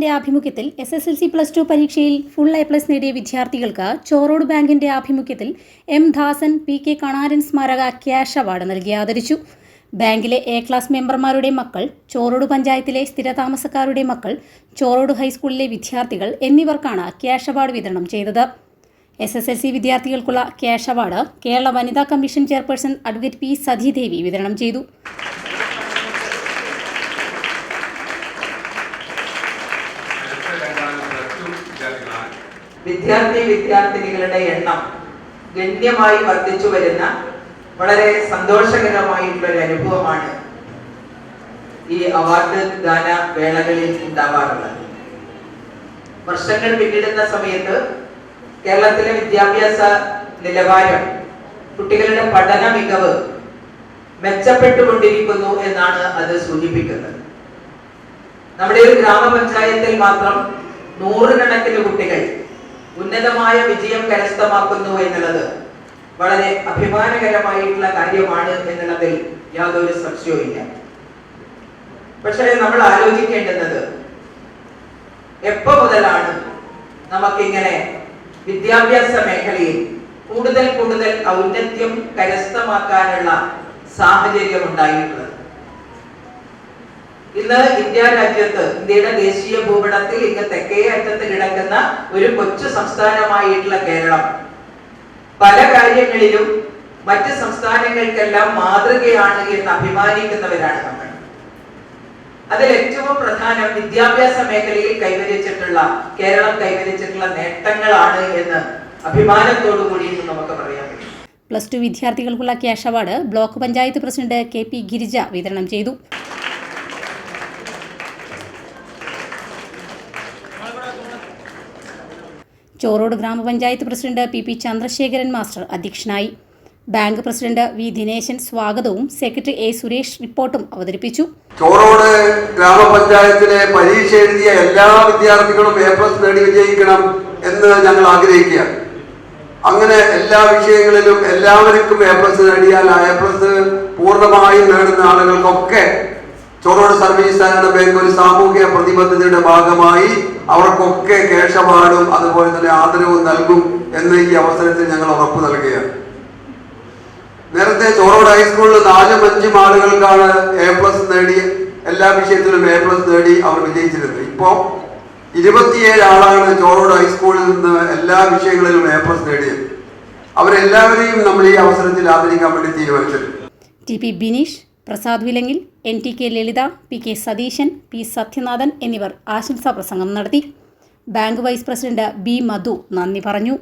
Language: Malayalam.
ബാങ്കിന്റെ ആഭിമുഖ്യത്തിൽ S S L C plus two പരീക്ഷയിൽ ഫുൾ എ പ്ലസ് നേടിയ വിദ്യാർത്ഥികൾക്ക് ചോറോട് ബാങ്കിന്റെ ആഭിമുഖ്യത്തിൽ M Dasan P K Kanaran സ്മാരക ക്യാഷ് അവാർഡ് നൽകി ആദരിച്ചു. ബാങ്കിലെ എ ക്ലാസ് മെമ്പർമാരുടെ മക്കൾ ചോറോട് പഞ്ചായത്തിലെ സ്ഥിരതാമസക്കാരുടെ മക്കൾ ചോറോട് ഹൈസ്കൂളിലെ വിദ്യാർത്ഥികൾ എന്നിവർക്കാണ് ക്യാഷ് അവാർഡ് വിതരണം ചെയ്തത്. എസ് എസ് എൽ സി വിദ്യാർത്ഥികൾക്കുള്ള ക്യാഷ് അവാർഡ് കേരള വനിതാ commission chairperson advocate P Sathidevi വിതരണം ചെയ്തു അടുത്ത രണ്ടാമത് പ്ലസ് ടു വിദ്യാർത്ഥികളാണ് വിദ്യാർത്ഥി വിദ്യാർത്ഥിനികളുടെ എണ്ണം ഗണ്യമായി വർദ്ധിച്ചു വരുന്ന വളരെ സന്തോഷകരമായിട്ടുള്ള ഒരു അനുഭവമാണ് ഈ അവാർഡ് ദാന വേളകളിൽ ഉണ്ടാവാറുള്ളത്. വർഷങ്ങൾ പിന്നിടുന്ന സമയത്ത് കേരളത്തിലെ വിദ്യാഭ്യാസ നിലവാരം കുട്ടികളുടെ പഠന മികവ് മെച്ചപ്പെട്ടുകൊണ്ടിരിക്കുന്നു എന്നാണ് അത് സൂചിപ്പിക്കുന്നത്. നമ്മുടെ ഒരു ഗ്രാമപഞ്ചായത്തിൽ മാത്രം നൂറുകണക്കിന് കുട്ടികൾ ഉന്നതമായ വിജയം കരസ്ഥമാക്കുന്നു എന്നുള്ളത് വളരെ അഭിമാനകരമായിട്ടുള്ള കാര്യമാണ് എന്നുള്ളതിൽ യാതൊരു സംശയവുമില്ല. പക്ഷേ നമ്മൾ ആലോചിക്കേണ്ടുന്നത് എപ്പോ മുതലാണ് നമുക്കിങ്ങനെ വിദ്യാഭ്യാസ മേഖലയിൽ കൂടുതൽ കൂടുതൽ ഔന്നത്യം കരസ്ഥമാക്കാനുള്ള സാഹചര്യം ഉണ്ടായിട്ടുള്ളത്? ഇന്ന് ഇന്ത്യ രാജ്യത്ത് ഇന്ത്യയുടെ ദേശീയ ഭൂപടത്തിൽ ഇങ്ങ് തെക്കേ അറ്റത്ത് കിടക്കുന്ന ഒരു കൊച്ചു സംസ്ഥാനമായിട്ടുള്ള കേരളം. പല കാര്യങ്ങളിലും മറ്റ് സംസ്ഥാനങ്ങൾക്കെല്ലാം മാതൃകയാണ് എന്ന് അഭിമാനിക്കുന്നവരാണ് നമ്മൾ. അതിൽ ഏറ്റവും പ്രധാനം വിദ്യാഭ്യാസ മേഖലയിൽ കൈവരിച്ചിട്ടുള്ള കേരളം കൈവരിച്ചിട്ടുള്ള നേട്ടങ്ങളാണ് എന്ന് അഭിമാനത്തോടു കൂടി ഇന്ന് നമുക്ക് കഴിയും പ്ലസ് ടു വിദ്യാർത്ഥികൾക്കുള്ള cash award block panchayat president K P Girija വിതരണം ചെയ്തു. ചോറോട് ഗ്രാമപഞ്ചായത്ത് president P P Chandrasekharan master അധ്യക്ഷനായി. ബാങ്ക് പ്രസിഡന്റ് വി ദിനേശൻ സ്വാഗതവും സെക്രട്ടറി എ സുരേഷ് റിപ്പോർട്ടും അവതരിപ്പിച്ചു. ചോറോട് ഗ്രാമപഞ്ചായത്തിലെ പരീക്ഷ എഴുതിയ എല്ലാ വിദ്യാർത്ഥികളും എ പ്ലസ് നേടി വിജയിക്കണം എന്ന് ഞങ്ങൾ ആഗ്രഹിക്കുകയാണ്. അങ്ങനെ എല്ലാ വിഷയങ്ങളിലും എല്ലാവർക്കും എ പ്ലസ് നേടിയാൽ ആ എ പ്ലസ് പൂർണമായും നേടുന്ന ആളുകൾക്കൊക്കെ ചോറോട് സർവീസ് സഹകരണ ബാങ്ക് ഒരു സാമൂഹിക പ്രതിബദ്ധതയുടെ ഭാഗമായി അവർക്കൊക്കെ കേശപാടും അതുപോലെ തന്നെ ആദരവും നൽകും എന്ന് ഈ അവസരത്തിൽ ഞങ്ങൾ ഉറപ്പ് നൽകുകയാണ്. നേരത്തെ ചോറോട് ഹൈസ്കൂളിൽ നാലും അഞ്ചും ആളുകൾക്കാണ് എ പ്ലസ് നേടി. എല്ലാ വിഷയത്തിലും എ പ്ലസ് നേടി അവർ വിജയിച്ചിരുന്നത് ഇപ്പോ ഇരുപത്തിയേഴ് ആളാണ് ചോറോട് ഹൈസ്കൂളിൽ നിന്ന് എല്ലാ വിഷയങ്ങളിലും എ പ്ലസ് നേടിയത്. അവരെല്ലാവരെയും നമ്മൾ ഈ അവസരത്തിൽ ആദരിക്കാൻ വേണ്ടി തീരുമാനിച്ചത് T P Bineesh Prasad വിലങ്ങിൽ N T K Lalitha P K Satheeshan P Sathyanathan എന്നിവർ ആശംസാ പ്രസംഗം നടത്തി. Bank vice president B Madhu നന്ദി പറഞ്ഞു.